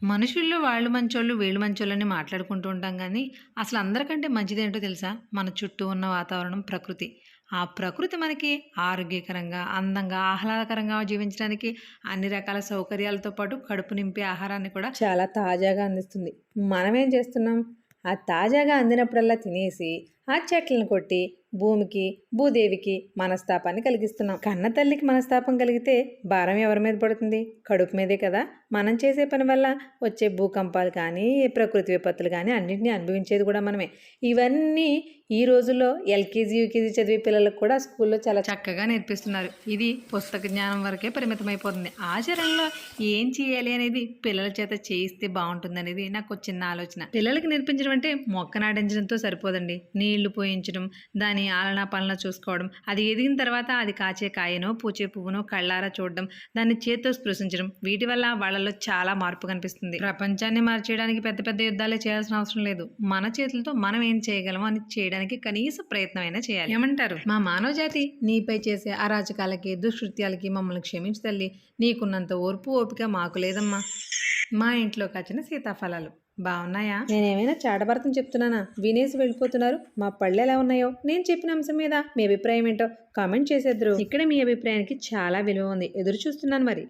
మనుషుల్లో వాళ్ళు మంచోళ్ళు వీళ్ళు మంచోళ్ళని మాట్లాడుకుంటూ ఉంటాం కానీ అసలు అందరికంటే మంచిదేంటో తెలుసా? మన చుట్టూ ఉన్న వాతావరణం ప్రకృతి. ఆ ప్రకృతి మనకి ఆరోగ్యకరంగా అందంగా ఆహ్లాదకరంగా జీవించడానికి అన్ని రకాల సౌకర్యాలతో పాటు కడుపు నింపే ఆహారాన్ని కూడా చాలా తాజాగా అందిస్తుంది. మనం ఏం చేస్తున్నాం? ఆ తాజాగా అందినప్పుడల్లా తినేసి ఆ చెట్లను కొట్టి భూమికి భూదేవికి మనస్తాపాన్ని కలిగిస్తున్నాం. కన్న తల్లికి మనస్తాపం కలిగితే భారం ఎవరి మీద పడుతుంది? కడుపు మీదే కదా? మనం చేసే పని వల్ల వచ్చే భూకంపాలు కానీ ప్రకృతి విపత్తులు కానీ అన్నింటినీ అనుభవించేది కూడా మనమే. ఇవన్నీ ఈ రోజుల్లో ఎల్కేజీ యూకేజీ చదివే పిల్లలకు కూడా స్కూల్లో చాలా చక్కగా నేర్పిస్తున్నారు. ఇది పుస్తక జ్ఞానం వరకే పరిమితమైపోతుంది. ఆచరణలో ఏం చేయాలి అనేది పిల్లల చేత చేయిస్తే బాగుంటుంది అనేది నాకు చిన్న ఆలోచన. పిల్లలకి నేర్పించడం అంటే మొక్క నాటించడంతో సరిపోదండి. నీళ్ళు పోయించడం దాని దాని ఆలనా పాలన చూసుకోవడం. అది ఎదిగిన తర్వాత అది కాచే కాయనో పూచే పువ్వునో కళ్ళారా చూడడం దాన్ని చేత్తో స్పృశించడం. వీటి వల్ల వాళ్ళలో చాలా మార్పు కనిపిస్తుంది. ప్రపంచాన్ని మార్చేయడానికి పెద్ద పెద్ద యుద్ధాలే చేయాల్సిన అవసరం లేదు. మన చేతులతో మనం ఏం చేయగలమో అని చేయడానికి కనీస ప్రయత్నమైనా చేయాలి. ఏమంటారు? మా మానవ జాతి నీపై చేసే అరాచకాలకి దుష్కృత్యాలకి మమ్మల్ని క్షమించి తల్లి. నీకున్నంత ఓర్పు ఓపిక మాకు లేదమ్మా. మా ఇంట్లో కాచిన సీతాఫలాలు. బాగున్నాయా? నేనేమైనా చాటభారతం చెప్తున్నానా? వినేసి వెళ్ళిపోతున్నారు. మా పళ్ళు ఎలా ఉన్నాయో? నేను చెప్పిన అంశం మీద మీ అభిప్రాయం ఏంటో కామెంట్ చేసేద్దరు. ఇక్కడ మీ అభిప్రాయానికి చాలా విలువ ఉంది. ఎదురు చూస్తున్నాను మరి.